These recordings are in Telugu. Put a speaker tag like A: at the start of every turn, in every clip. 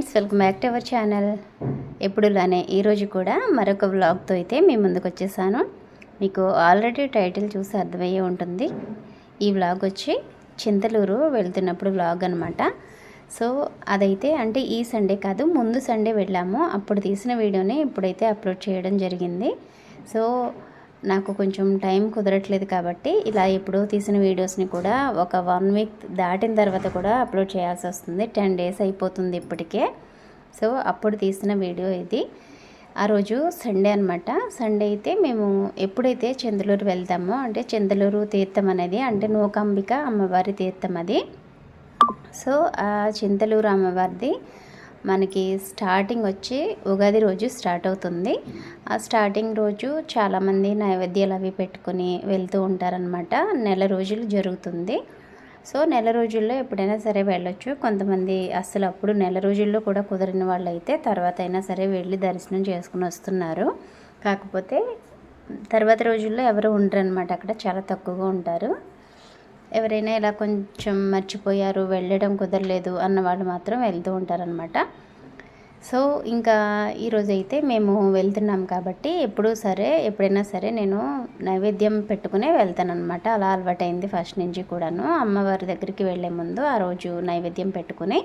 A: Friends welcome back to our channel. ఎప్పుడులానే ఈరోజు కూడా మరొక వ్లాగ్తో అయితే మీ ముందుకు వచ్చేసాను. మీకు ఆల్రెడీ టైటిల్ చూసి అర్థమయ్యే ఉంటుంది. ఈ వ్లాగ్ వచ్చి చింతలూరు వెళ్తున్నప్పుడు వ్లాగ్ అనమాట సో అదైతే అంటే ఈ సండే కాదు ముందు సండే వెళ్ళాము. అప్పుడు తీసిన వీడియోని ఇప్పుడైతే అప్లోడ్ చేయడం జరిగింది. సో నాకు కొంచెం టైం కుదరట్లేదు కాబట్టి ఇలా ఎప్పుడో తీసిన వీడియోస్ని కూడా ఒక వన్ వీక్ దాటిన తర్వాత కూడా అప్లోడ్ చేయాల్సి వస్తుంది. టెన్ డేస్ అయిపోతుంది ఇప్పటికే. సో అప్పుడు తీసిన వీడియో ఇది. ఆ రోజు సండే అనమాట సండే అయితే మేము ఎప్పుడైతే చంద్రలూరు వెళ్తామో అంటే చంద్రలూరు తీర్థం అనేది అంటే నూకాంబిక అమ్మవారి తీర్థం అది. సో ఆ చింతలూరు అమ్మవారిది మనకి స్టార్టింగ్ వచ్చి ఉగాది రోజు స్టార్ట్ అవుతుంది. ఆ స్టార్టింగ్ రోజు చాలామంది నైవేద్యాలు అవి పెట్టుకుని వెళ్తూ ఉంటారనమాట నెల రోజులు జరుగుతుంది. సో నెల రోజుల్లో ఎప్పుడైనా సరే వెళ్ళొచ్చు. కొంతమంది అసలు అప్పుడు నెల రోజుల్లో కూడా కుదరని వాళ్ళు అయితే తర్వాత అయినా సరే వెళ్ళి దర్శనం చేసుకుని వస్తున్నారు. కాకపోతే తర్వాత రోజుల్లో ఎవరు ఉండరు అనమాట అక్కడ చాలా తక్కువగా ఉంటారు. ఎవరైనా ఇలా కొంచెం మర్చిపోయారు వెళ్ళడం కుదరలేదు అన్న వాళ్ళు మాత్రం వెళ్తూ ఉంటారనమాట సో ఇంకా ఈరోజు అయితే మేము వెళ్తున్నాం కాబట్టి ఎప్పుడూ సరే ఎప్పుడైనా సరే నేను నైవేద్యం పెట్టుకునే వెళ్తానమాట అలా అలవాటైంది ఫస్ట్ నుంచి కూడాను. అమ్మవారి దగ్గరికి వెళ్ళే ముందు ఆ రోజు నైవేద్యం పెట్టుకుని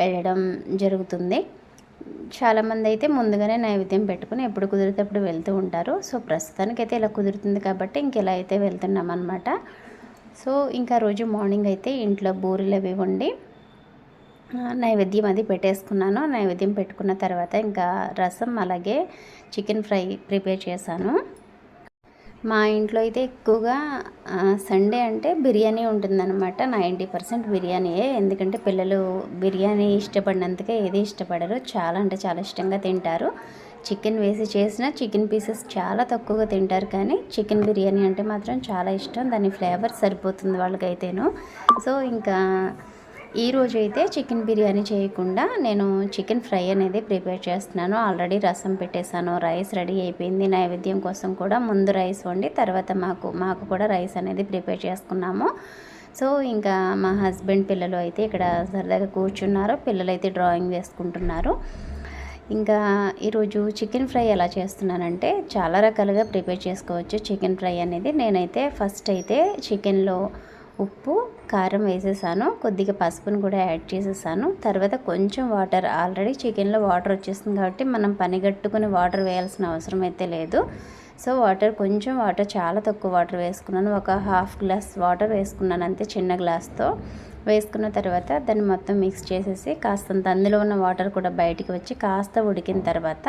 A: వెళ్ళడం జరుగుతుంది. చాలామంది అయితే ముందుగానే నైవేద్యం పెట్టుకుని ఎప్పుడు కుదిరితే అప్పుడు వెళ్తూ ఉంటారు. సో ప్రస్తుతానికైతే ఇలా కుదురుతుంది కాబట్టి ఇంక ఇలా అయితే వెళ్తున్నాం అనమాట సో ఇంకా రోజు మార్నింగ్ అయితే ఇంట్లో బూరెలు అవి వండి నైవేద్యం అది పెట్టేసుకున్నాను. నైవేద్యం పెట్టుకున్న తర్వాత ఇంకా రసం అలాగే చికెన్ ఫ్రై ప్రిపేర్ చేశాను. మా ఇంట్లో అయితే ఎక్కువగా సండే అంటే బిర్యానీ ఉంటుందన్నమాట. నైంటీ పర్సెంట్ బిర్యానీయే. ఎందుకంటే పిల్లలు బిర్యానీ ఇష్టపడినంతగా ఏది ఇష్టపడరు. చాలా అంటే చాలా ఇష్టంగా తింటారు. చికెన్ వేసి చేసిన చికెన్ పీసెస్ చాలా తక్కువగా తింటారు కానీ చికెన్ బిర్యానీ అంటే మాత్రం చాలా ఇష్టం. దాని ఫ్లేవర్ సరిపోతుంది వాళ్ళకైతేను. సో ఇంకా ఈ అయితే చికెన్ బిర్యానీ చేయకుండా నేను చికెన్ ఫ్రై అనేది ప్రిపేర్ చేస్తున్నాను. ఆల్రెడీ రసం పెట్టేశాను రైస్ రెడీ అయిపోయింది. నైవేద్యం కోసం కూడా ముందు రైస్ వండి తర్వాత మాకు మాకు కూడా రైస్ అనేది ప్రిపేర్ చేసుకున్నాము. సో ఇంకా మా హస్బెండ్ పిల్లలు అయితే ఇక్కడ సరదాగా కూర్చున్నారు. పిల్లలు అయితే డ్రాయింగ్ వేసుకుంటున్నారు. ఇంకా ఈరోజు చికెన్ ఫ్రై ఎలా చేస్తున్నానంటే చాలా రకాలుగా ప్రిపేర్ చేసుకోవచ్చు చికెన్ ఫ్రై అనేది. నేనైతే ఫస్ట్ అయితే చికెన్లో ఉప్పు కారం వేసేసాను. కొద్దిగా పసుపును కూడా యాడ్ చేసేసాను. తర్వాత కొంచెం వాటర్ ఆల్రెడీ చికెన్లో వాటర్ వచ్చేస్తుంది కాబట్టి మనం పనిగట్టుకుని వాటర్ వేయాల్సిన అవసరం అయితే లేదు. సో వాటర్ కొంచెం వాటర్ చాలా తక్కువ వాటర్ వేసుకున్నాను. ఒక హాఫ్ గ్లాస్ వాటర్ వేసుకున్నాను అంతే చిన్న గ్లాస్తో. వేసుకున్న తర్వాత దాన్ని మొత్తం మిక్స్ చేసేసి కాస్తంత అందులో ఉన్న వాటర్ కూడా బయటికి వచ్చి కాస్త ఉడికిన తర్వాత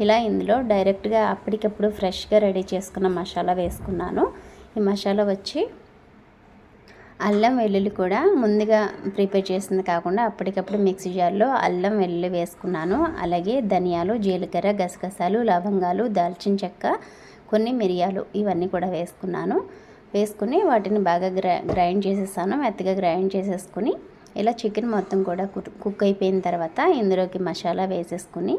A: ఇలా ఇందులో డైరెక్ట్గా అప్పటికప్పుడు ఫ్రెష్గా రెడీ చేసుకున్న మసాలా వేసుకున్నాను. ఈ మసాలా వచ్చి అల్లం వెల్లుల్లి కూడా ముందుగా ప్రిపేర్ చేసింది కాకుండా అప్పటికప్పుడు మిక్సీ జార్లో అల్లం వెల్లుల్లి వేసుకున్నాను. అలాగే ధనియాలు జీలకర్ర గసగసాలు లవంగాలు దాల్చిన చెక్క కొన్ని మిరియాలు ఇవన్నీ కూడా వేసుకున్నాను. వేసుకుని వాటిని బాగా గ్రై గ్రైండ్ చేసేసాను. మెత్తగా గ్రైండ్ చేసేసుకుని ఇలా చికెన్ మొత్తం కూడా కుక్ అయిపోయిన తర్వాత ఇందులోకి మసాలా వేసేసుకుని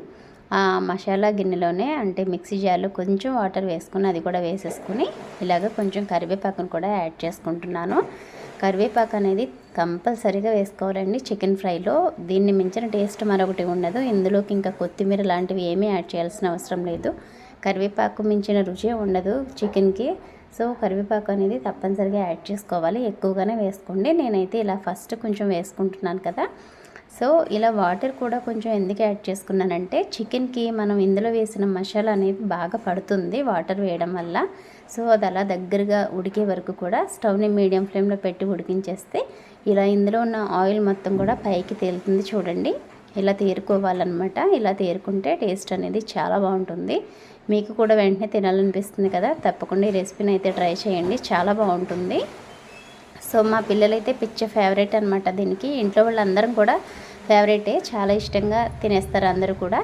A: ఆ మసాలా గిన్నెలోనే అంటే మిక్సీ జార్లో కొంచెం వాటర్ వేసుకుని అది కూడా వేసేసుకుని ఇలాగ కొంచెం కరివేపాకును కూడా యాడ్ చేసుకుంటున్నాను. కరివేపాకు అనేది కంపల్సరీగా వేసుకోవాలండి చికెన్ ఫ్రైలో. దీన్ని మించిన టేస్ట్ మరొకటి ఉండదు. ఇందులోకి ఇంకా కొత్తిమీర లాంటివి ఏమీ యాడ్ చేయాల్సిన అవసరం లేదు. కరివేపాకు మించిన రుచి ఉండదు చికెన్కి. సో కరివేపాకు అనేది తప్పనిసరిగా యాడ్ చేసుకోవాలి. ఎక్కువగానే వేసుకోండి. నేనైతే ఇలా ఫస్ట్ కొంచెం వేసుకుంటున్నాను కదా. సో ఇలా వాటర్ కూడా కొంచెం ఎందుకు యాడ్ చేసుకున్నానంటే చికెన్కి మనం ఇందులో వేసిన మసాలా అనేది బాగా పడుతుంది వాటర్ వేయడం వల్ల. సో అది అలా దగ్గరగా ఉడికే వరకు కూడా స్టవ్ని మీడియం ఫ్లేమ్లో పెట్టి ఉడికించేస్తే ఇలా ఇందులో ఉన్న ఆయిల్ మొత్తం కూడా పైకి తేలుతుంది చూడండి. ఇలా తేరుకోవాలన్నమాట. ఇలా తేరుకుంటే టేస్ట్ అనేది చాలా బాగుంటుంది. మీకు కూడా వెంటనే తినాలనిపిస్తుంది కదా తప్పకుండా ఈ రెసిపీని అయితే ట్రై చేయండి. చాలా బాగుంటుంది. సో మా పిల్లలైతే పిచ్చ ఫేవరెట్ అనమాట దీనికి. ఇంట్లో వాళ్ళందరం కూడా ఫేవరెటే. చాలా ఇష్టంగా తినేస్తారు అందరూ కూడా.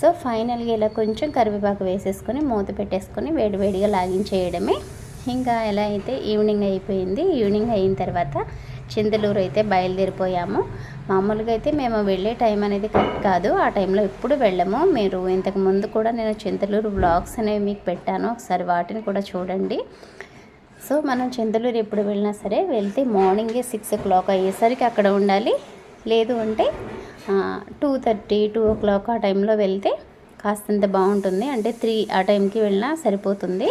A: సో ఫైనల్గా ఇలా కొంచెం కరివేపాకు వేసేసుకొని మూత పెట్టేసుకొని వేడివేడిగా లాగించేయడమే. ఇంకా ఎలా అయితే ఈవినింగ్ అయిపోయింది ఈవినింగ్ అయిన తర్వాత చింతలూరు అయితే బయలుదేరిపోయాము. మామూలుగా అయితే మేము వెళ్ళే టైం అనేది కరెక్ట్ కాదు. ఆ టైంలో ఎప్పుడు వెళ్ళము. మీరు ఇంతకు ముందు కూడా నేను చింతలూరు బ్లాగ్స్ అనేవి మీకు పెట్టాను. ఒకసారి వాటిని కూడా చూడండి. సో మనం చింతలూరు ఎప్పుడు వెళ్ళినా సరే వెళ్తే మార్నింగే సిక్స్ ఓ క్లాక్ అయ్యేసరికి అక్కడ ఉండాలి. లేదు అంటే two thirty two o'clock ఆ టైంలో వెళ్తే కాస్తంత బాగుంటుంది. అంటే త్రీ ఆ టైంకి వెళ్ళినా సరిపోతుంది.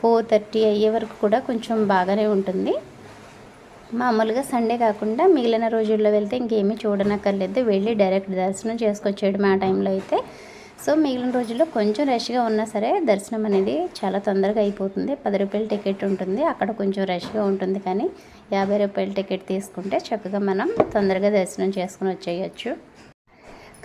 A: ఫోర్ థర్టీ అయ్యే వరకు కూడా కొంచెం బాగానే ఉంటుంది. మామూలుగా సండే కాకుండా మిగిలిన రోజుల్లో వెళ్తే ఇంకేమీ చూడనక్కర్లేదు. వెళ్ళి డైరెక్ట్ దర్శనం చేసుకొచ్చేయడం ఆ టైంలో అయితే. సో మిగిలిన రోజుల్లో కొంచెం రష్గా ఉన్నా సరే దర్శనం అనేది చాలా తొందరగా అయిపోతుంది. పది రూపాయల టికెట్ ఉంటుంది. అక్కడ కొంచెం రష్గా ఉంటుంది కానీ యాభై రూపాయల టికెట్ తీసుకుంటే చక్కగా మనం తొందరగా దర్శనం చేసుకుని వచ్చేయచ్చు.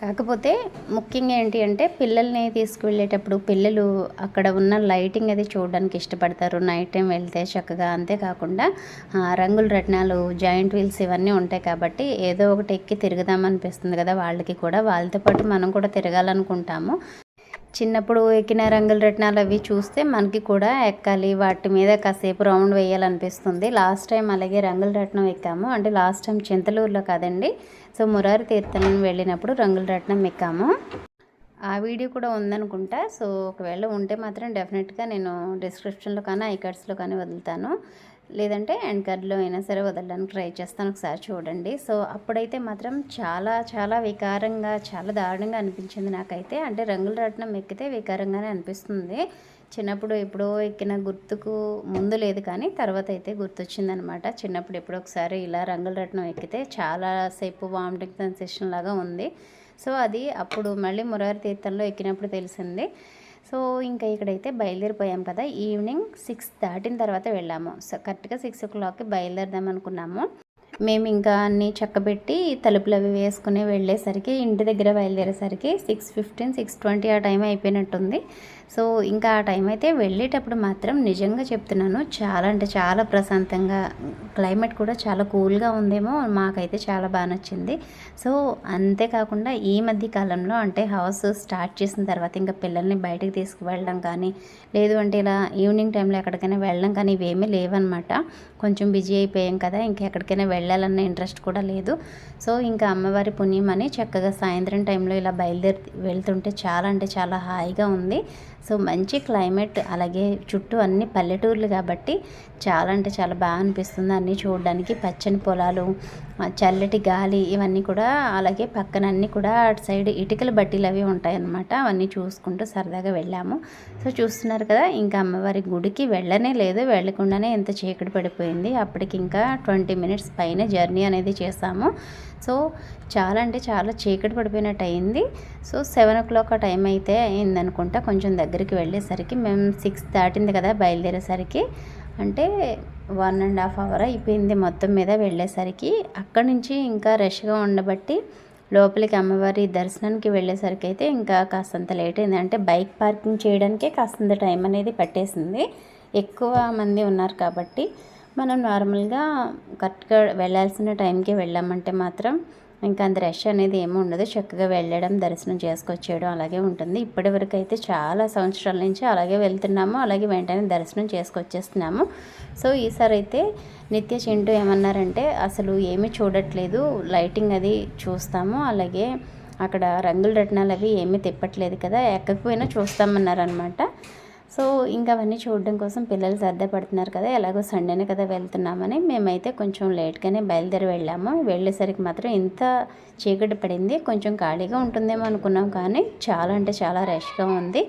A: కాకపోతే ముఖ్యంగా ఏంటి అంటే పిల్లల్ని తీసుకువెళ్ళేటప్పుడు పిల్లలు అక్కడ ఉన్న లైటింగ్ అది చూడడానికి ఇష్టపడతారు. నైట్ టైం వెళ్తే చక్కగా అంతేకాకుండా రంగుల రత్నాలు జాయింట్ వీల్స్ ఇవన్నీ ఉంటాయి కాబట్టి ఏదో ఒకటి ఎక్కి తిరుగుదామనిపిస్తుంది కదా వాళ్ళకి కూడా. వాళ్ళతో పాటు మనం కూడా తిరగాలనుకుంటాము. చిన్నప్పుడు ఎక్కిన రంగుల రత్నాలు అవి చూస్తే మనకి కూడా ఎక్కాలి. వాటి మీద కాసేపు రౌండ్ వేయాలనిపిస్తుంది. లాస్ట్ టైం అలాగే రంగుల రత్నం ఎక్కాము. అంటే లాస్ట్ టైం చింతలూరులో కాదండి. సో మురారి తీర్థం వెళ్ళినప్పుడు రంగుల రత్నం ఎక్కాము. ఆ వీడియో కూడా ఉందనుకుంటా. సో ఒకవేళ ఉంటే మాత్రం డెఫినెట్గా నేను డిస్క్రిప్షన్లో కానీ ఐకార్డ్స్లో కానీ వదులుతాను. లేదంటే ఎండ్ కార్డ్లో అయినా సరే వదలడానికి ట్రై చేస్తాను. ఒకసారి చూడండి. సో అప్పుడైతే మాత్రం చాలా చాలా వికారంగా చాలా దారుణంగా అనిపించింది నాకైతే. అంటే రంగుల రత్నం ఎక్కితే వికారంగానే అనిపిస్తుంది. చిన్నప్పుడు ఎప్పుడో ఎక్కిన గుర్తుకు ముందు లేదు కానీ తర్వాత అయితే గుర్తొచ్చిందనమాట. చిన్నప్పుడు ఎప్పుడో ఒకసారి ఇలా రంగుల రత్నం ఎక్కితే చాలాసేపు వామిటింగ్ సెన్సేషన్ లాగా ఉంది. సో అది అప్పుడు మళ్ళీ మురారి తీర్థంలో ఎక్కినప్పుడు తెలిసింది. సో ఇంకా ఇక్కడైతే బయలుదేరిపోయాం కదా. ఈవినింగ్ సిక్స్ దాటిన తర్వాత వెళ్ళాము. సో కరెక్ట్గా సిక్స్ ఓ క్లాక్కి బయలుదేరదాం అనుకున్నాము. మేము ఇంకా అన్నీ చక్కబెట్టి తలుపులు అవి వేసుకుని వెళ్ళేసరికి ఇంటి దగ్గర బయలుదేరేసరికి సిక్స్ ఫిఫ్టీన్ సిక్స్ ట్వంటీ ఆ టైం అయిపోయినట్టుంది. సో ఇంకా ఆ టైం అయితే వెళ్ళేటప్పుడు మాత్రం నిజంగా చెప్తున్నాను చాలా అంటే చాలా ప్రశాంతంగా క్లైమేట్ కూడా చాలా కూల్గా ఉందేమో మాకైతే చాలా బాగా నచ్చింది. సో అంతేకాకుండా ఈ మధ్య కాలంలో అంటే హౌస్ స్టార్ట్ చేసిన తర్వాత ఇంకా పిల్లల్ని బయటకు తీసుకువెళ్ళడం కానీ లేదు అంటే ఇలా ఈవినింగ్ టైంలో ఎక్కడికైనా వెళ్ళడం కానీ ఇవేమీ లేవన్నమాట. కొంచెం బిజీ అయిపోయాం కదా ఇంకా ఎక్కడికైనా వెళ్ళాలన్న ఇంట్రెస్ట్ కూడా లేదు. సో ఇంకా అమ్మవారి పుణ్యం అని చక్కగా సాయంత్రం టైంలో ఇలా బయలుదేరి వెళ్తుంటే చాలా అంటే చాలా హాయిగా ఉంది. సో మంచి క్లైమేట్ అలాగే చుట్టూ అన్ని పల్లెటూర్లు కాబట్టి చాలా అంటే చాలా బాగా అనిపిస్తుంది అన్నీ చూడడానికి. పచ్చని పొలాలు చల్లటి గాలి ఇవన్నీ కూడా అలాగే పక్కన అన్నీ కూడా అటు సైడ్ ఇటుకల బట్టీలు అవి ఉంటాయన్నమాట. అవన్నీ చూసుకుంటూ సరదాగా వెళ్ళాము. సో చూస్తున్నారు కదా ఇంకా అమ్మవారి గుడికి వెళ్ళనే లేదు. వెళ్ళకుండానే ఎంత చీకటి పడిపోయింది. అప్పటికి ఇంకా ట్వంటీ మినిట్స్ పైన జర్నీ అనేది చేసాము. సో చాలా అంటే చాలా చీకటి పడిపోయినట్టు అయింది. సో సెవెన్ ఓ క్లాక్ ఆ టైం అయితే అయిందనుకుంటా కొంచెం దగ్గరికి వెళ్ళేసరికి మేము సిక్స్ దాటింది కదా బయలుదేరేసరికి. అంటే వన్ అండ్ హాఫ్ అవర్ అయిపోయింది మొత్తం మీద వెళ్ళేసరికి. అక్కడి నుంచి ఇంకా రష్గా ఉండబట్టి లోపలికి అమ్మవారి దర్శనానికి వెళ్ళేసరికి అయితే ఇంకా కాస్తంత లేట్ అయింది. అంటే బైక్ పార్కింగ్ చేయడానికే కాస్తంత టైం అనేది పట్టేసింది. ఎక్కువ మంది ఉన్నారు కాబట్టి మనం నార్మల్గా కరెక్ట్గా వెళ్ళాల్సిన టైంకి వెళ్ళామంటే మాత్రం ఇంకా అంత రష్ అనేది ఏమి ఉండదు. చక్కగా వెళ్ళడం దర్శనం చేసుకొచ్చేయడం అలాగే ఉంటుంది. ఇప్పటి వరకు అయితే చాలా సంవత్సరాల నుంచి అలాగే వెళ్తున్నాము. అలాగే వెంటనే దర్శనం చేసుకొచ్చేస్తున్నాము. సో ఈసారి అయితే నిత్య చింటూ ఏమన్నారంటే అసలు ఏమీ చూడట్లేదు. లైటింగ్ అది చూస్తాము. అలాగే అక్కడ రంగుల రత్నాలు అవి ఏమీ తిప్పట్లేదు కదా. ఎక్కకపోయినా చూస్తామన్నారనమాట సో ఇంకా అవన్నీ చూడడం కోసం పిల్లలు సర్దపడుతున్నారు కదా ఎలాగో సండేనే కదా వెళ్తున్నామని మేమైతే కొంచెం లేట్గానే బయలుదేరి వెళ్ళాము. వెళ్ళేసరికి మాత్రం ఇంత చీకటి పడింది కొంచెం ఖాళీగా ఉంటుందేమో అనుకున్నాం కానీ చాలా అంటే చాలా రష్గా ఉంది.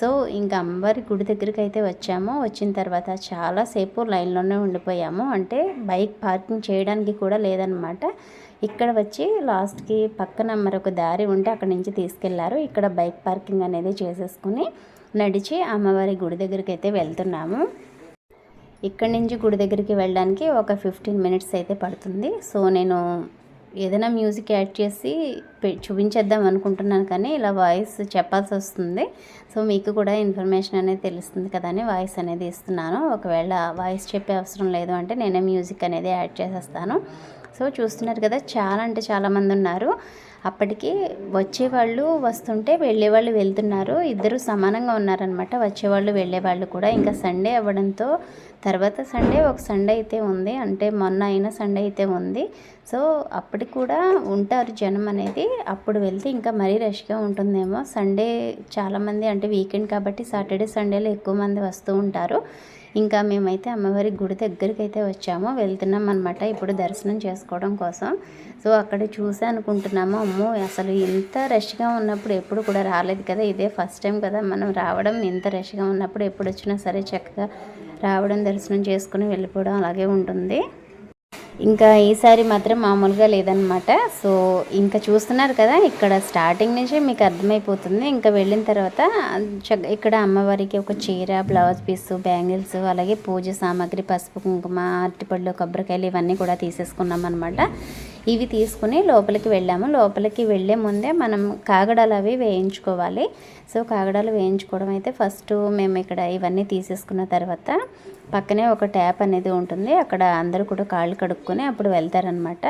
A: సో ఇంకా అమ్మవారి గుడి దగ్గరికి అయితే వచ్చాము. వచ్చిన తర్వాత చాలాసేపు లైన్లోనే ఉండిపోయాము. అంటే బైక్ పార్కింగ్ చేయడానికి కూడా లేదనమాట. ఇక్కడ వచ్చి లాస్ట్కి పక్కన మరొక దారి ఉంటే అక్కడ నుంచి తీసుకెళ్ళారు. ఇక్కడ బైక్ పార్కింగ్ అనేది చేసేసుకుని నడిచి అమ్మవారి గుడి దగ్గరికి అయితే వెళ్తున్నాము. ఇక్కడి నుంచి గుడి దగ్గరికి వెళ్ళడానికి ఒక ఫిఫ్టీన్ మినిట్స్ అయితే పడుతుంది. సో నేను ఏదైనా మ్యూజిక్ యాడ్ చేసి చూపించేద్దాం అనుకుంటున్నాను కానీ ఇలా వాయిస్ చెప్పాల్సి వస్తుంది. సో మీకు కూడా ఇన్ఫర్మేషన్ అనేది తెలుస్తుంది కదా అని వాయిస్ అనేది ఇస్తున్నాను. ఒకవేళ వాయిస్ చెప్పే అవసరం లేదు అంటే నేనే మ్యూజిక్ అనేది యాడ్ చేసేస్తాను. సో చూస్తున్నారు కదా చాలా అంటే చాలామంది ఉన్నారు. అప్పటికి వచ్చేవాళ్ళు వస్తుంటే వెళ్ళేవాళ్ళు వెళ్తున్నారు. ఇద్దరు సమానంగా ఉన్నారనమాట వచ్చేవాళ్ళు వెళ్ళేవాళ్ళు కూడా. ఇంకా సండే అవ్వడంతో తర్వాత సండే ఒక సండే అయితే ఉంది. అంటే మొన్న అయిన సండే అయితే ఉంది. సో అప్పటికి కూడా ఉంటారు జనం అనేది. అప్పుడు వెళ్తే ఇంకా మరీ రష్గా ఉంటుందేమో. సండే చాలామంది అంటే వీకెండ్ కాబట్టి సాటర్డే సండేలో ఎక్కువ మంది వస్తూ ఉంటారు. ఇంకా మేమైతే అమ్మవారి గుడి దగ్గరికి అయితే వచ్చాము. వెళ్తున్నాం అనమాట ఇప్పుడు దర్శనం చేసుకోవడం కోసం. సో అక్కడ చూసా అనుకుంటున్నాము అమ్మో అసలు ఇంత రష్గా ఉన్నప్పుడు ఎప్పుడు కూడా రాలేదు కదా ఇదే ఫస్ట్ టైం కదా మనం రావడం. ఇంత రష్గా ఉన్నప్పుడు ఎప్పుడు వచ్చినా సరే చక్కగా రావడం దర్శనం చేసుకుని వెళ్ళిపోవడం అలాగే ఉంటుంది. ఇంకా ఈసారి మాత్రం మామూలుగా లేదనమాట సో ఇంకా చూస్తున్నారు కదా ఇక్కడ స్టార్టింగ్ నుంచే మీకు అర్థమైపోతుంది. ఇంకా వెళ్ళిన తర్వాత ఇక్కడ అమ్మవారికి ఒక చీర బ్లౌజ్ పీస్ బ్యాంగిల్స్ అలాగే పూజ సామాగ్రి పసుపు కుంకుమ అరటిపళ్ళు కొబ్బరికాయలు ఇవన్నీ కూడా తీసేసుకున్నాం అనమాట ఇవి తీసుకుని లోపలికి వెళ్ళాము. లోపలికి వెళ్ళే ముందే మనం కాగడాలు అవి వేయించుకోవాలి. సో కాగడాలు వేయించుకోవడం అయితే ఫస్ట్ మేము ఇక్కడ ఇవన్నీ తీసేసుకున్న తర్వాత పక్కనే ఒక ట్యాప్ అనేది ఉంటుంది. అక్కడ అందరూ కూడా కాళ్ళు కడుక్కొని అప్పుడు వెళ్తారనమాట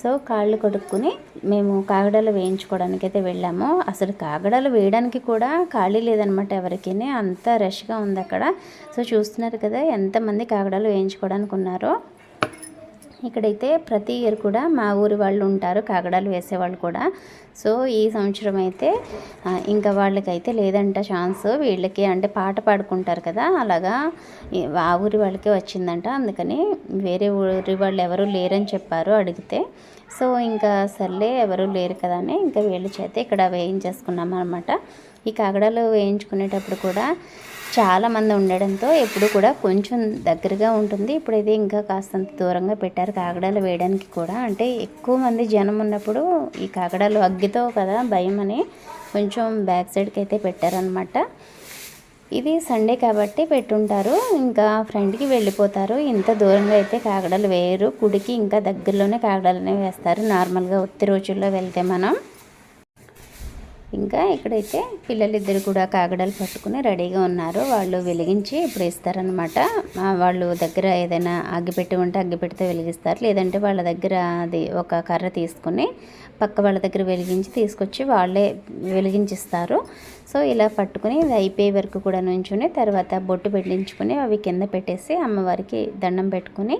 A: సో కాళ్ళు కడుక్కుని మేము కాగడాలు వేయించుకోవడానికి అయితే వెళ్ళాము. అసలు కాగడాలు వేయడానికి కూడా ఖాళీ లేదనమాట ఎవరికి అంత రష్గా ఉంది అక్కడ. సో చూస్తున్నారు కదా ఎంతమంది కాగడాలు వేయించుకోవడానికి ఉన్నారో. ఇక్కడైతే ప్రతి ఇయర్ కూడా మా ఊరి వాళ్ళు ఉంటారు కాగడాలు వేసేవాళ్ళు కూడా. సో ఈ సంవత్సరం అయితే ఇంకా వాళ్ళకైతే లేదంట ఛాన్స్ వీళ్ళకి అంటే పాట పాడుకుంటారు కదా అలాగా ఆ ఊరి వాళ్ళకే వచ్చిందంట. అందుకని వేరే ఊరి వాళ్ళు ఎవరు లేరని చెప్పారు అడిగితే. సో ఇంకా సర్లే ఎవరు లేరు కదా అని ఇంకా వీళ్ళ చేత ఇక్కడ వేయించేసుకున్నాం అనమాట ఈ కాగడాలు వేయించుకునేటప్పుడు కూడా చాలామంది ఉండడంతో ఎప్పుడు కూడా కొంచెం దగ్గరగా ఉంటుంది. ఇప్పుడైతే ఇంకా కాస్తంత దూరంగా పెట్టారు. కాగడాలు వేయడానికి కూడా. అంటే ఎక్కువ మంది జనం ఉన్నప్పుడు ఈ కాగడాలు అగ్గితో కదా భయం అని కొంచెం బ్యాక్ సైడ్కి అయితే పెట్టారనమాట ఇది సండే కాబట్టి పెట్టుంటారు. ఇంకా ఫ్రెండ్కి వెళ్ళిపోతారు. ఇంత దూరంగా అయితే కాగడాలు వేయరు. గుడికి ఇంకా దగ్గరలోనే కాగడాలనే వేస్తారు. నార్మల్గా ఒత్తి రోజుల్లో వెళ్తే మనం. ఇంకా ఇక్కడైతే పిల్లలిద్దరు కూడా కాగడాలు పట్టుకుని రెడీగా ఉన్నారు. వాళ్ళు వెలిగించి ఇప్పుడు ఇస్తారనమాట వాళ్ళు దగ్గర ఏదైనా అగ్గిపెట్టి ఉంటే అగ్గిపెట్టితో వెలిగిస్తారు. లేదంటే వాళ్ళ దగ్గర అది ఒక కర్ర తీసుకుని పక్క వాళ్ళ దగ్గర వెలిగించి తీసుకొచ్చి వాళ్ళే వెలిగించిస్తారు. సో ఇలా పట్టుకుని ఇది అయిపోయే వరకు కూడా నుంచుని తర్వాత బొట్టు పెట్టించుకుని అవి కింద పెట్టేసి అమ్మవారికి దండం పెట్టుకుని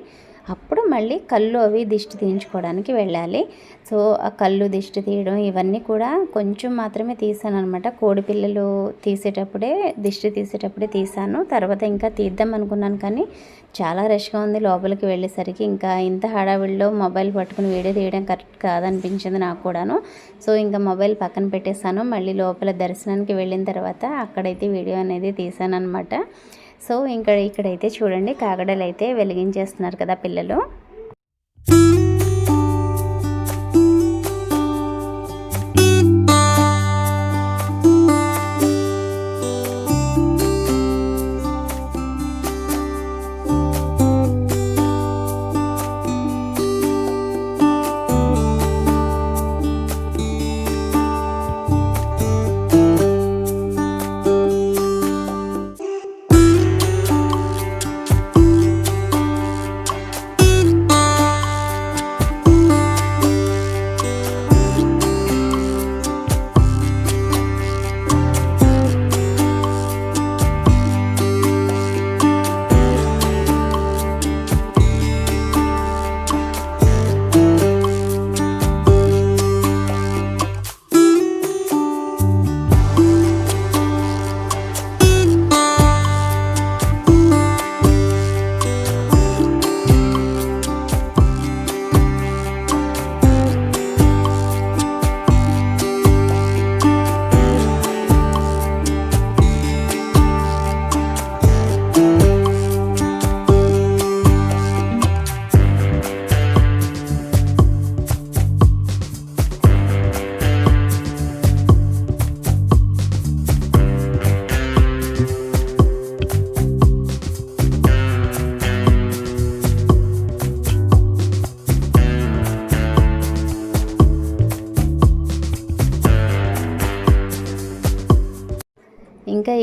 A: అప్పుడు మళ్ళీ కళ్ళు అవి దిష్టి తీయించుకోవడానికి వెళ్ళాలి. సో ఆ కళ్ళు దిష్టి తీయడం ఇవన్నీ కూడా కొంచెం మాత్రమే తీసాను అనమాట కోడి పిల్లలు తీసేటప్పుడే దిష్టి తీసేటప్పుడే తీసాను. తర్వాత ఇంకా తీద్దాం అనుకున్నాను కానీ చాలా రష్గా ఉంది లోపలికి వెళ్ళేసరికి. ఇంకా ఇంత హడావిడిలో మొబైల్ పట్టుకుని వీడియో తీయడం కరెక్ట్ కాదనిపించింది నాకు కూడాను. సో ఇంకా మొబైల్ పక్కన పెట్టేశాను. మళ్ళీ లోపల దర్శనానికి వెళ్ళిన తర్వాత అక్కడైతే వీడియో అనేది తీసాను అనమాట సో ఇంకా ఇక్కడైతే చూడండి కాగడలు అయితే వెలిగించేస్తున్నారు కదా పిల్లలు.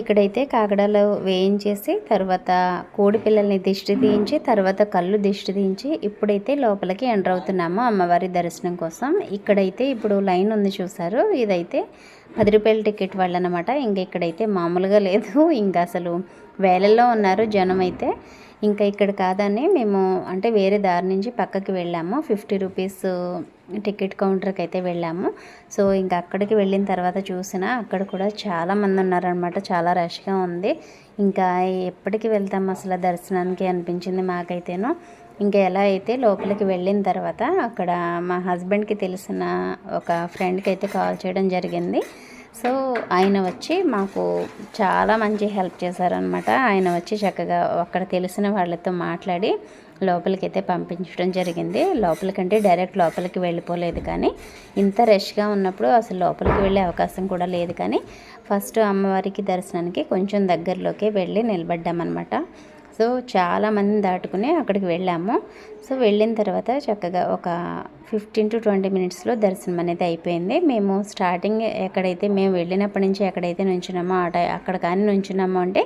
A: ఇక్కడైతే కాకడలో వేయించేసి తర్వాత కోడి పిల్లల్ని దిష్టి తీయించి తర్వాత కళ్ళు దిష్టి తీయించి ఇప్పుడైతే లోపలికి ఎంటర్ అవుతున్నాము అమ్మవారి దర్శనం కోసం. ఇక్కడైతే ఇప్పుడు లైన్ ఉంది చూసారు. ఇదైతే పది రూపాయల టికెట్ వాళ్ళు అనమాట ఇంక ఇక్కడైతే మామూలుగా లేదు. ఇంకా అసలు వేలల్లో ఉన్నారు జనం అయితే. ఇంకా ఇక్కడ కాదని మేము అంటే వేరే దారి నుంచి పక్కకి వెళ్ళాము. ఫిఫ్టీ రూపీస్ టికెట్ కౌంటర్కి అయితే వెళ్ళాము. సో ఇంకా అక్కడికి వెళ్ళిన తర్వాత చూసిన అక్కడ కూడా చాలామంది ఉన్నారనమాట చాలా రష్గా ఉంది. ఇంకా ఎప్పటికి వెళ్తాం అసలు దర్శనానికి అనిపించింది మాకైతేను. ఇంకా ఎలా అయితే లోపలికి వెళ్ళిన తర్వాత అక్కడ మా హస్బెండ్కి తెలిసిన ఒక ఫ్రెండ్కి అయితే కాల్ చేయడం జరిగింది. సో ఆయన వచ్చి మాకు చాలా మంచి హెల్ప్ చేశారనమాట ఆయన వచ్చి చక్కగా అక్కడ తెలిసిన వాళ్ళతో మాట్లాడి లోపలికి అయితే పంపించడం జరిగింది. లోపలికంటే డైరెక్ట్ లోపలికి వెళ్ళిపోలేదు కానీ ఇంత రష్గా ఉన్నప్పుడు అసలు లోపలికి వెళ్ళే అవకాశం కూడా లేదు కానీ ఫస్ట్ అమ్మవారికి దర్శనానికి కొంచెం దగ్గరలోకి వెళ్ళి నిలబడ్డామన్నమాట. సో చాలామంది దాటుకుని అక్కడికి వెళ్ళాము. సో వెళ్ళిన తర్వాత చక్కగా ఒక ఫిఫ్టీన్ టు ట్వంటీ మినిట్స్లో దర్శనం అనేది అయిపోయింది. మేము స్టార్టింగ్ ఎక్కడైతే మేము వెళ్ళినప్పటి నుంచి ఎక్కడైతే నుంచున్నామో ఆ టై అక్కడ కానీ నుంచున్నామో అంటే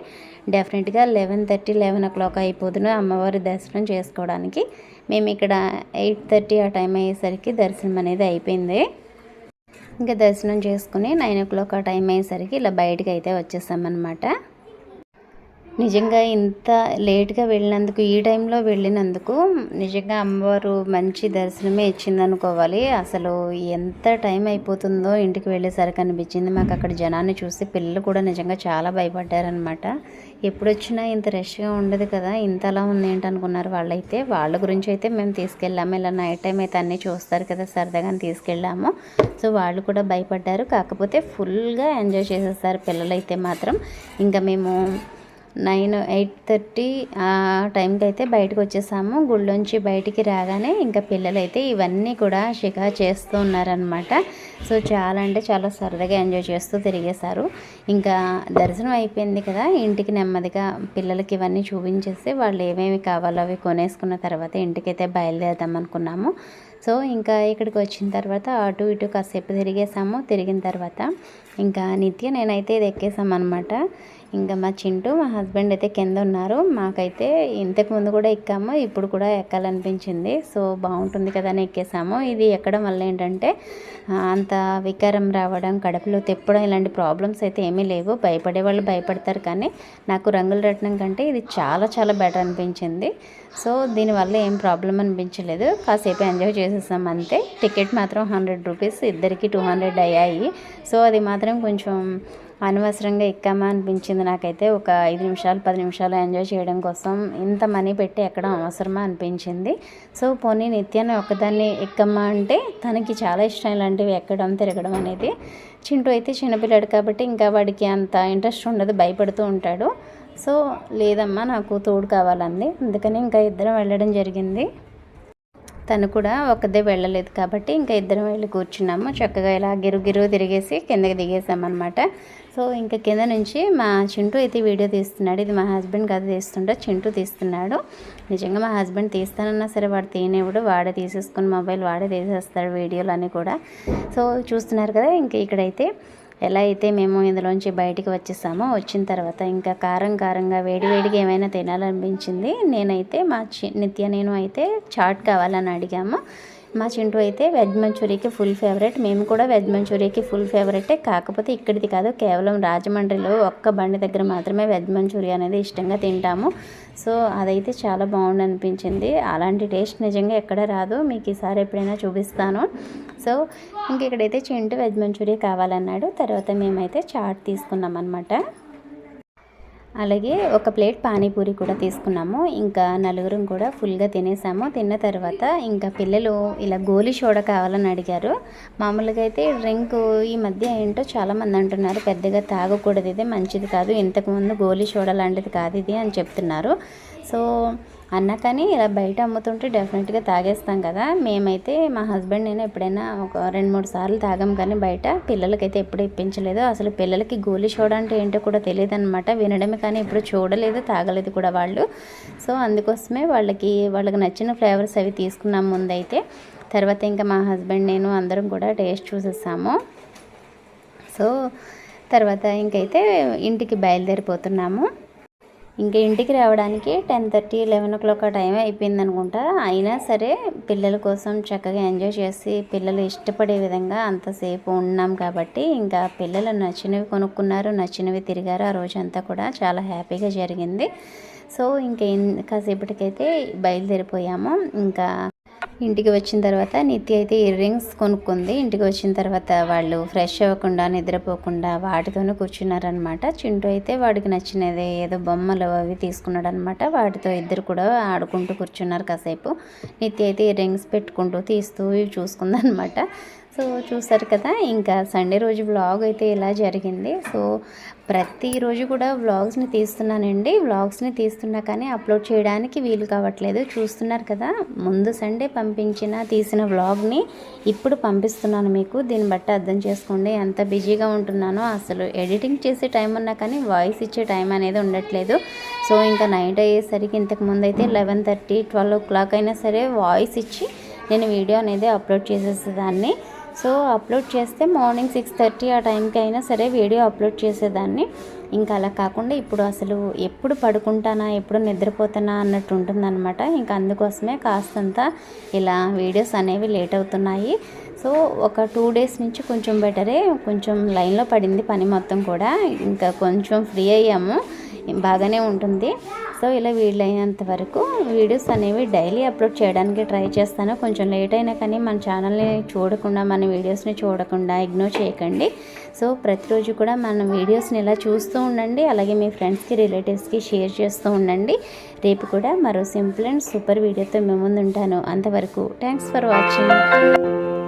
A: డెఫినెట్గా eleven thirty eleven o'clock అయిపోతుంది అమ్మవారి దర్శనం చేసుకోవడానికి. మేము ఇక్కడ ఎయిట్ థర్టీ ఆ టైం అయ్యేసరికి దర్శనం అనేది అయిపోయింది. ఇంకా దర్శనం చేసుకుని నైన్ ఓ క్లాక్ ఆ టైం అయ్యేసరికి ఇలా బయటకు అయితే వచ్చేసామన్నమాట. నిజంగా ఇంత లేట్గా వెళ్ళినందుకు ఈ టైంలో వెళ్ళినందుకు నిజంగా అమ్మవారు మంచి దర్శనమే ఇచ్చింది అనుకోవాలి అసలు ఎంత టైం అయిపోతుందో ఇంటికి వెళ్ళేసరికి అనిపించింది. మాకు అక్కడ జనాన్ని చూసి పిల్లలు కూడా నిజంగా చాలా భయపడ్డారనమాట ఎప్పుడు వచ్చినా ఇంత రష్గా ఉండదు కదా ఇంతలా ఉంది ఏంటనుకున్నారు వాళ్ళైతే. వాళ్ళ గురించి అయితే మేము తీసుకెళ్ళాము. ఇలా నైట్ టైం అయితే అన్నీ చూస్తారు కదా సరదాగా తీసుకెళ్ళాము. సో వాళ్ళు కూడా భయపడ్డారు. కాకపోతే ఫుల్గా ఎంజాయ్ చేసేస్తారు పిల్లలైతే మాత్రం. ఇంకా మేము నైన్ ఎయిట్ థర్టీ ఆ టైంకి అయితే బయటకు వచ్చేసాము. గుళ్ళోంచి బయటికి రాగానే ఇంకా పిల్లలు అయితే ఇవన్నీ కూడా షికా చేస్తూ ఉన్నారనమాట సో చాలా అంటే చాలా సరదాగా ఎంజాయ్ చేస్తూ తిరిగేశారు. ఇంకా దర్శనం అయిపోయింది కదా ఇంటికి నెమ్మదిగా పిల్లలకి ఇవన్నీ చూపించేసి వాళ్ళు ఏమేమి కావాలో అవి కొనేసుకున్న తర్వాత ఇంటికైతే బయలుదేరదాం అనుకున్నాము. సో ఇంకా ఇక్కడికి వచ్చిన తర్వాత అటు ఇటు కాసేపు తిరిగేసాము. తిరిగిన తర్వాత ఇంకా నిత్య నేనైతే ఇది ఎక్కేసామన్నమాట. ఇంకా మా చింటూ మా హస్బెండ్ అయితే కింద ఉన్నారు. మాకైతే ఇంతకుముందు కూడా ఎక్కాము ఇప్పుడు కూడా ఎక్కాలనిపించింది. సో బాగుంటుంది కదా అని ఎక్కేసాము. ఇది ఎక్కడం వల్ల ఏంటంటే అంత వికారం రావడం కడుపులో తెప్పడం ఇలాంటి ప్రాబ్లమ్స్ అయితే ఏమీ లేవు. భయపడే వాళ్ళు భయపడతారు కానీ నాకు రంగులు రట్నం కంటే ఇది చాలా చాలా బెటర్ అనిపించింది. సో దీనివల్ల ఏం ప్రాబ్లం అనిపించలేదు. కాసేపు ఎంజాయ్ చేసేసాం అంతే. టికెట్ మాత్రం హండ్రెడ్ రూపీస్ ఇద్దరికి టూ హండ్రెడ్ అయ్యాయి. సో అది మాత్రం కొంచెం అనవసరంగా ఎక్కామా అనిపించింది నాకైతే. ఒక ఐదు నిమిషాలు పది నిమిషాలు ఎంజాయ్ చేయడం కోసం ఇంత మనీ పెట్టి ఎక్కడం అవసరమా అనిపించింది. సో పోనీ నిత్యాన్ని ఒకదాన్ని ఎక్కమ్మా అంటే తనకి చాలా ఇష్టం ఇలాంటివి ఎక్కడం తిరగడం అనేది. చింటూ అయితే చిన్నపిల్లాడు కాబట్టి ఇంకా వాడికి అంత ఇంట్రెస్ట్ ఉండదు భయపడుతూ ఉంటాడు. సో లేదమ్మా నాకు తోడు కావాలంది. అందుకని ఇంకా ఇద్దరం వెళ్ళడం జరిగింది. తను కూడా ఒక్కదే వెళ్ళలేదు కాబట్టి ఇంకా ఇద్దరం వెళ్ళి కూర్చున్నాము. చక్కగా ఇలా గిరు గిరు తిరిగేసి కిందకి దిగేసామన్నమాట. సో ఇంకా కింద నుంచి మా చింటూ అయితే వీడియో తీస్తున్నాడు. ఇది మా హస్బెండ్ కథ తీస్తుంటే చింటూ తీస్తున్నాడు. నిజంగా మా హస్బెండ్ తీస్తానన్నా సరే వాడు తీనేవాడు వాడే తీసేసుకుని మొబైల్ వాడే తీసేస్తాడు వీడియోలు అన్నీ కూడా. సో చూస్తున్నారు కదా ఇంకా ఇక్కడైతే ఎలా అయితే మేము ఇందులోంచి బయటికి వచ్చేసామో వచ్చిన తర్వాత ఇంకా కారం కారంగా వేడివేడిగా ఏమైనా తినాలనిపించింది నేనైతే మా చి నిత్య నేను అయితే చాట్ కావాలని అడిగాము. మా చింటూ అయితే వెజ్ మంచూరియాకి ఫుల్ ఫేవరెట్. మేము కూడా వెజ్ మంచూరియాకి ఫుల్ ఫేవరెటే. కాకపోతే ఇక్కడిది కాదు కేవలం రాజమండ్రిలో ఒక్క బండి దగ్గర మాత్రమే వెజ్ మంచూరియా అనేది ఇష్టంగా తింటాము. సో అదైతే చాలా బాగుండి అనిపించింది. అలాంటి టేస్ట్ నిజంగా ఎక్కడ రాదు. మీకు ఈసారి ఎప్పుడైనా చూపిస్తాను. సో ఇంక ఇక్కడైతే చింటూ వెజ్ మంచూరియా కావాలన్నాడు. తర్వాత మేమైతే చాట్ తీసుకున్నాం అనమాట అలాగే ఒక ప్లేట్ పానీపూరి కూడా తీసుకున్నాము. ఇంకా నలుగురం కూడా ఫుల్గా తినేసాము. తిన్న తర్వాత ఇంకా పిల్లలు ఇలా గోలీ సోడా కావాలని అడిగారు. మామూలుగా అయితే డ్రింక్ ఈ మధ్య ఏంటో చాలామంది అంటున్నారు. పెద్దగా తాగకూడదు. ఇది మంచిది కాదు. ఇంతకుముందు గోలీ సోడా లాంటిది కాదు ఇది అని చెప్తున్నారు. సో అన్నా కానీ ఇలా బయట అమ్ముతుంటే డెఫినెట్గా తాగేస్తాం కదా. మేమైతే మా హస్బెండ్ నేను ఎప్పుడైనా ఒక రెండు మూడు సార్లు తాగాం కానీ బయట పిల్లలకైతే ఎప్పుడు ఇప్పించలేదు. అసలు పిల్లలకి గోలీ చూడ అంటే ఏంటో కూడా తెలియదు అనమాట వినడమే కానీ ఎప్పుడు చూడలేదు తాగలేదు కూడా వాళ్ళు. సో అందుకోసమే వాళ్ళకి వాళ్ళకి నచ్చిన ఫ్లేవర్స్ అవి తీసుకున్నాం ముందైతే. తర్వాత ఇంకా మా హస్బెండ్ నేను అందరం కూడా టేస్ట్ చూసేసాము. సో తర్వాత ఇంకైతే ఇంటికి బయలుదేరిపోతున్నాము. ఇంకా ఇంటికి రావడానికి ten thirty eleven o'clock ఆ టైం అయిపోయింది అనుకుంటా. అయినా సరే పిల్లల కోసం చక్కగా ఎంజాయ్ చేసి పిల్లలు ఇష్టపడే విధంగా అంతసేపు ఉన్నాం కాబట్టి ఇంకా పిల్లలు నచ్చినవి కొనుక్కున్నారు నచ్చినవి తిరిగారు. ఆ రోజంతా కూడా చాలా హ్యాపీగా జరిగింది. సో ఇంకా కాసేపటికైతే బయలుదేరిపోయాము. ఇంకా ఇంటికి వచ్చిన తర్వాత నిత్య అయితే ఇయర్ రింగ్స్ కొనుక్కుంది. ఇంటికి వచ్చిన తర్వాత వాళ్ళు ఫ్రెష్ అవ్వకుండా నిద్రపోకుండా వాటితోనే కూర్చున్నారనమాట చింటూ అయితే వాడికి నచ్చినది ఏదో బొమ్మలు అవి తీసుకున్నాడు అనమాట వాటితో ఇద్దరు కూడా ఆడుకుంటూ కూర్చున్నారు కాసేపు. నిత్య అయితే ఇయర్ రింగ్స్ పెట్టుకుంటూ తీస్తూ చూసుకుందనమాట సో చూసారు కదా ఇంకా సండే రోజు వ్లాగ్ అయితే ఇలా జరిగింది. సో ప్రతిరోజు కూడా వ్లాగ్స్ని తీస్తున్నానండి. వ్లాగ్స్ని తీస్తున్నా కానీ అప్లోడ్ చేయడానికి వీలు కావట్లేదు. చూస్తున్నారు కదా ముందు సండే పంపించిన తీసిన వ్లాగ్ని ఇప్పుడు పంపిస్తున్నాను మీకు. దీన్ని బట్టి అర్థం చేసుకోండి ఎంత బిజీగా ఉంటున్నానో. అసలు ఎడిటింగ్ చేసే టైం ఉన్నా కానీ వాయిస్ ఇచ్చే టైం అనేది ఉండట్లేదు. సో ఇంకా నైట్ అయ్యేసరికి ఇంతకు ముందు అయితే eleven thirty twelve o'clock అయినా సరే వాయిస్ ఇచ్చి నేను వీడియో అనేది అప్లోడ్ చేసేసేదాన్ని. సో అప్లోడ్ చేస్తే మార్నింగ్ సిక్స్ థర్టీ ఆ టైంకి అయినా సరే వీడియో అప్లోడ్ చేసేదాన్ని. ఇంకా అలా కాకుండా ఇప్పుడు అసలు ఎప్పుడు పడుకుంటానా ఎప్పుడు నిద్రపోతానా అన్నట్టు ఉంటుందన్నమాట. ఇంకా అందుకోసమే కాస్తంత ఇలా వీడియోస్ అనేవి లేట్ అవుతున్నాయి. సో ఒక టూ డేస్ నుంచి కొంచెం బెటరే కొంచెం లైన్లో పడింది పని మొత్తం కూడా. ఇంకా కొంచెం ఫ్రీ అయ్యాము. బాగానే ఉంటుంది. సో ఇలా వీలైనంత వరకు వీడియోస్ అనేవి డైలీ అప్లోడ్ చేయడానికి ట్రై చేస్తాను. కొంచెం లేట్ అయినా కానీ మన ఛానల్ని చూడకుండా మన వీడియోస్ని చూడకుండా ఇగ్నోర్ చేయకండి. సో ప్రతిరోజు కూడా మన వీడియోస్ని ఇలా చూస్తూ ఉండండి. అలాగే మీ ఫ్రెండ్స్కి రిలేటివ్స్కి షేర్ చేస్తూ ఉండండి. రేపు కూడా మరో సింపుల్ అండ్ సూపర్ వీడియోతో మేము ముందు ఉంటాను. అంతవరకు థ్యాంక్స్ ఫర్ వాచింగ్.